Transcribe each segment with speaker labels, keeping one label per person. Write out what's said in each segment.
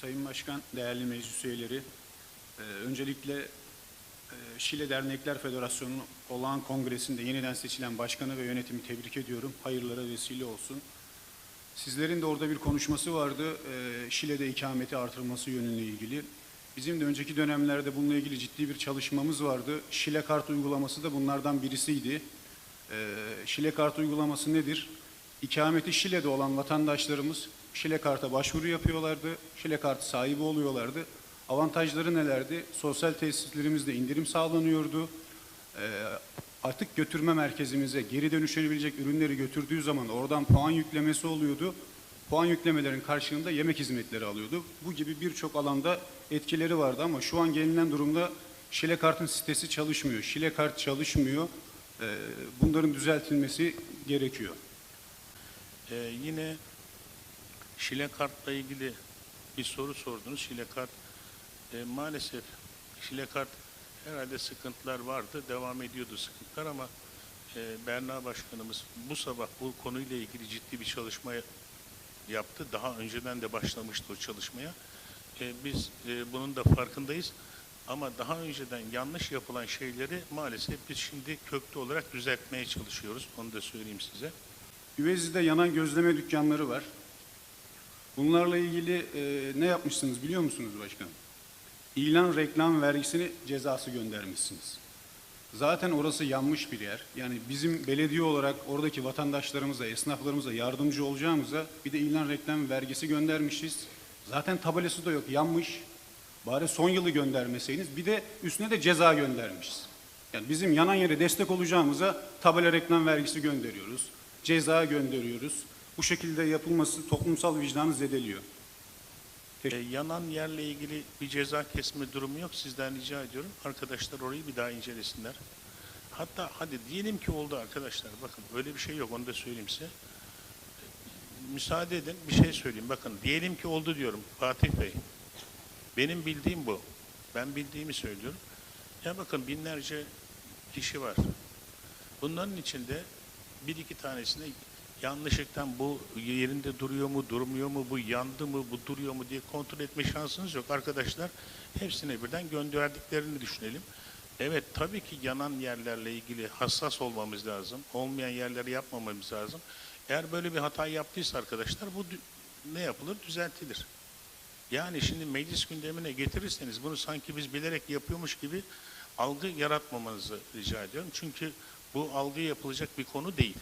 Speaker 1: Sayın Başkan, değerli meclis üyeleri, e, öncelikle e, Şile Dernekler Federasyonu'nun olağan kongresinde yeniden seçilen başkanı ve yönetimi tebrik ediyorum. Hayırlara vesile olsun. Sizlerin de orada bir konuşması vardı. e, Şile'de ikameti artırılması yönüyle ilgili. Bizim de önceki dönemlerde bununla ilgili ciddi bir çalışmamız vardı. Şile kart uygulaması da bunlardan birisiydi. Şile kart uygulaması nedir? İkameti Şile'de olan vatandaşlarımız Şile karta başvuru yapıyorlardı. Şile kartı sahibi oluyorlardı. Avantajları nelerdi? Sosyal tesislerimizde indirim sağlanıyordu. Ee, artık götürme merkezimize geri dönüşebilecek ürünleri götürdüğü zaman oradan puan yüklemesi oluyordu. Puan yüklemelerin karşılığında yemek hizmetleri alıyordu. Bu gibi birçok alanda etkileri vardı ama şu an gelinen durumda Şile Kart'ın sitesi çalışmıyor. Şile Kart çalışmıyor. Ee, bunların düzeltilmesi gerekiyor.
Speaker 2: Ee, yine Şile Kart'la ilgili bir soru sordunuz. Şile Kart e, maalesef Şile Kart herhalde sıkıntılar vardı. Devam ediyordu sıkıntılar ama e, Berna Başkanımız bu sabah bu konuyla ilgili ciddi bir çalışma yaptı. Daha önceden de başlamıştı o çalışmaya. E, biz e, bunun da farkındayız. Ama daha önceden yanlış yapılan şeyleri maalesef biz şimdi köklü olarak düzeltmeye çalışıyoruz. Onu da söyleyeyim size.
Speaker 1: Üvezi'de yanan gözleme dükkanları var. Bunlarla ilgili e, ne yapmışsınız biliyor musunuz başkanım? İlan reklam vergisini cezası göndermişsiniz. Zaten orası yanmış bir yer. Yani bizim belediye olarak oradaki vatandaşlarımıza, esnaflarımıza yardımcı olacağımıza bir de ilan reklam vergisi göndermişiz. Zaten tabelası da yok, yanmış. Bari son yılı göndermeseydiniz. Bir de üstüne de ceza göndermişiz. Yani bizim yanan yere destek olacağımıza tabela reklam vergisi gönderiyoruz. Ceza gönderiyoruz. Bu şekilde yapılması toplumsal vicdanı zedeliyor.
Speaker 2: E, yanan yerle ilgili bir ceza kesme durumu yok. Sizden rica ediyorum. Arkadaşlar orayı bir daha incelesinler. Hatta hadi diyelim ki oldu arkadaşlar. Bakın öyle bir şey yok. Onu da söyleyeyim size. Müsaade edin bir şey söyleyeyim. Bakın diyelim ki oldu diyorum Fatih Bey. Benim bildiğim bu. Ben bildiğimi söylüyorum. Ya bakın binlerce kişi var. Bunların içinde bir iki tanesine yanlışlıktan bu yerinde duruyor mu, durmuyor mu, bu yandı mı, bu duruyor mu diye kontrol etme şansınız yok. Arkadaşlar hepsine birden gönderdiklerini düşünelim. Evet tabii ki yanan yerlerle ilgili hassas olmamız lazım. Olmayan yerleri yapmamamız lazım. Eğer böyle bir hata yaptıysa arkadaşlar bu ne yapılır? Düzeltilir. Yani şimdi meclis gündemine getirirseniz bunu sanki biz bilerek yapıyormuş gibi algı yaratmamanızı rica ediyorum. Çünkü bu algı yapılacak bir konu değil.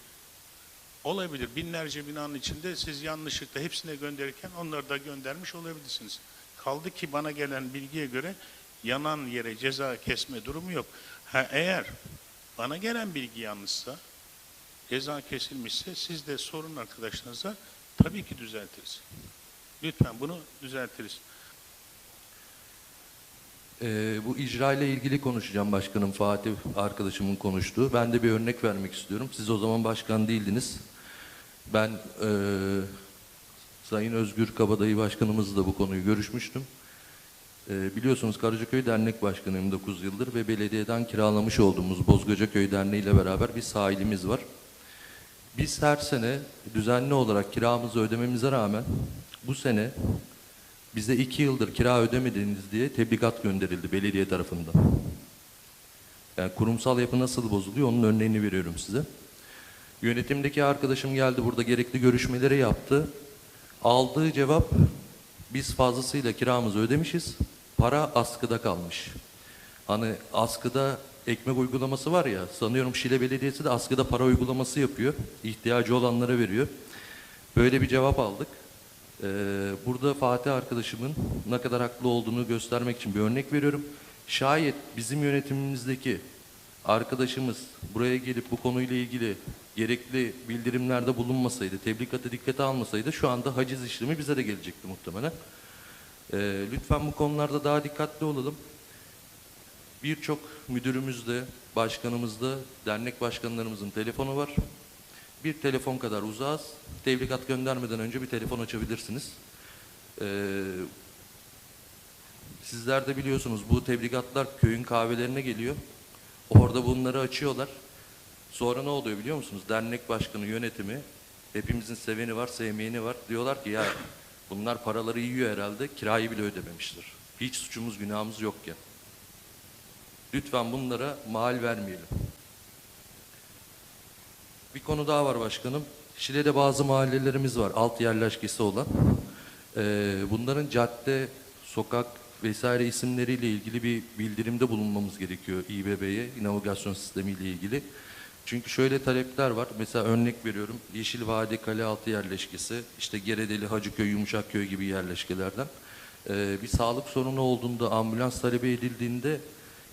Speaker 2: Olabilir. Binlerce binanın içinde siz yanlışlıkla hepsine gönderirken onları da göndermiş olabilirsiniz. Kaldı ki bana gelen bilgiye göre yanan yere ceza kesme durumu yok. Ha, eğer bana gelen bilgi yanlışsa, ceza kesilmişse siz de sorun arkadaşlarınıza tabii ki düzeltiriz. Lütfen bunu düzeltiriz.
Speaker 3: Ee, bu icra ile ilgili konuşacağım başkanım Fatih arkadaşımın konuştuğu. Ben de bir örnek vermek istiyorum. Siz o zaman başkan değildiniz. Ben eee, Sayın Özgür Kabadayı başkanımızla bu konuyu görüşmüştüm. Eee, biliyorsunuz Karacaköy Dernek Başkanıyım 9 yıldır ve belediyeden kiralamış olduğumuz Bozgacaköy Derneği ile beraber bir sahilimiz var. Biz her sene düzenli olarak kiramızı ödememize rağmen bu sene bize iki yıldır kira ödemediniz diye tebligat gönderildi belediye tarafından. Yani kurumsal yapı nasıl bozuluyor onun örneğini veriyorum size. Yönetimdeki arkadaşım geldi burada gerekli görüşmeleri yaptı. Aldığı cevap biz fazlasıyla kiramızı ödemişiz. Para askıda kalmış. Hani askıda ekmek uygulaması var ya sanıyorum Şile Belediyesi de askıda para uygulaması yapıyor. İhtiyacı olanlara veriyor. Böyle bir cevap aldık. Ee, burada Fatih arkadaşımın ne kadar haklı olduğunu göstermek için bir örnek veriyorum. Şayet bizim yönetimimizdeki arkadaşımız buraya gelip bu konuyla ilgili gerekli bildirimlerde bulunmasaydı, tebligatı dikkate almasaydı şu anda haciz işlemi bize de gelecekti muhtemelen. Ee, lütfen bu konularda daha dikkatli olalım. Birçok müdürümüzde, başkanımızda, dernek başkanlarımızın telefonu var. Bir telefon kadar uzağız. Tebligat göndermeden önce bir telefon açabilirsiniz. Ee, sizler de biliyorsunuz bu tebligatlar köyün kahvelerine geliyor. Orada bunları açıyorlar. Sonra ne oluyor biliyor musunuz? Dernek başkanı, yönetimi, hepimizin seveni var, sevmeyeni var. Diyorlar ki ya Bunlar paraları yiyor herhalde, kirayı bile ödememiştir. Hiç suçumuz günahımız yokken. Lütfen bunlara mal vermeyelim. Bir konu daha var başkanım. Şile'de bazı mahallelerimiz var, alt yerleşkesi olan. Ee, bunların cadde, sokak vesaire isimleriyle ilgili bir bildirimde bulunmamız gerekiyor İBB'ye, navigasyon sistemiyle ilgili. Çünkü şöyle talepler var. Mesela örnek veriyorum. Yeşil Vadi Kale altı yerleşkesi, işte Geredeli, Hacıköy, Yumuşakköy gibi yerleşkelerden. Ee, bir sağlık sorunu olduğunda, ambulans talebi edildiğinde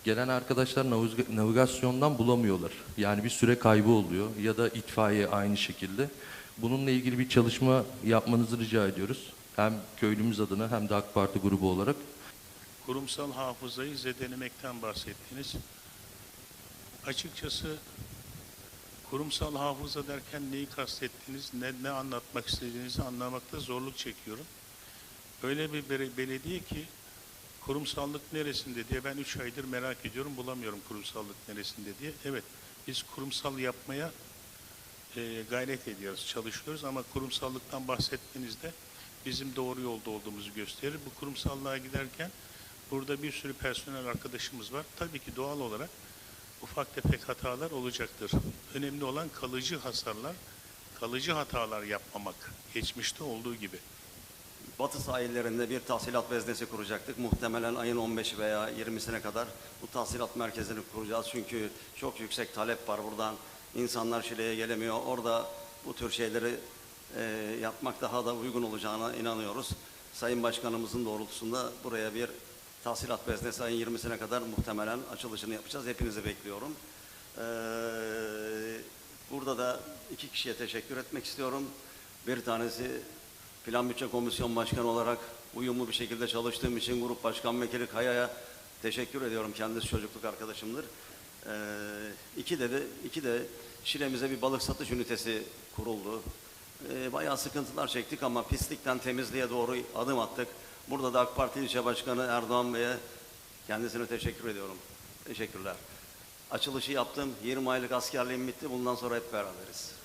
Speaker 3: gelen arkadaşlar naviga- navigasyondan bulamıyorlar. Yani bir süre kaybı oluyor ya da itfaiye aynı şekilde. Bununla ilgili bir çalışma yapmanızı rica ediyoruz. Hem köylümüz adına hem de AK Parti grubu olarak.
Speaker 2: Kurumsal hafızayı zedelemekten bahsettiniz. Açıkçası kurumsal hafıza derken neyi kastettiniz, ne, ne anlatmak istediğinizi anlamakta zorluk çekiyorum. Öyle bir belediye ki kurumsallık neresinde diye ben üç aydır merak ediyorum bulamıyorum kurumsallık neresinde diye. Evet biz kurumsal yapmaya e, gayret ediyoruz, çalışıyoruz ama kurumsallıktan bahsetmenizde bizim doğru yolda olduğumuzu gösterir. Bu kurumsallığa giderken burada bir sürü personel arkadaşımız var. Tabii ki doğal olarak ufak tefek hatalar olacaktır. Önemli olan kalıcı hasarlar, kalıcı hatalar yapmamak. Geçmişte olduğu gibi.
Speaker 4: Batı sahillerinde bir tahsilat veznesi kuracaktık. Muhtemelen ayın 15 veya 20'sine kadar bu tahsilat merkezini kuracağız. Çünkü çok yüksek talep var buradan. İnsanlar Şile'ye gelemiyor. Orada bu tür şeyleri e, yapmak daha da uygun olacağına inanıyoruz. Sayın Başkanımızın doğrultusunda buraya bir tahsilat veznesi ayın 20'sine kadar muhtemelen açılışını yapacağız. Hepinizi bekliyorum. Ee, burada da iki kişiye teşekkür etmek istiyorum. Bir tanesi Plan Bütçe Komisyon Başkanı olarak uyumlu bir şekilde çalıştığım için Grup Başkan Vekili Kaya'ya teşekkür ediyorum. Kendisi çocukluk arkadaşımdır. Ee, iki de, de iki de Şile'mize bir balık satış ünitesi kuruldu. Ee, bayağı sıkıntılar çektik ama pislikten temizliğe doğru adım attık. Burada da AK Parti İlçe Başkanı Erdoğan Bey'e kendisine teşekkür ediyorum. Teşekkürler. Açılışı yaptım. 20 aylık askerliğim bitti. Bundan sonra hep beraberiz.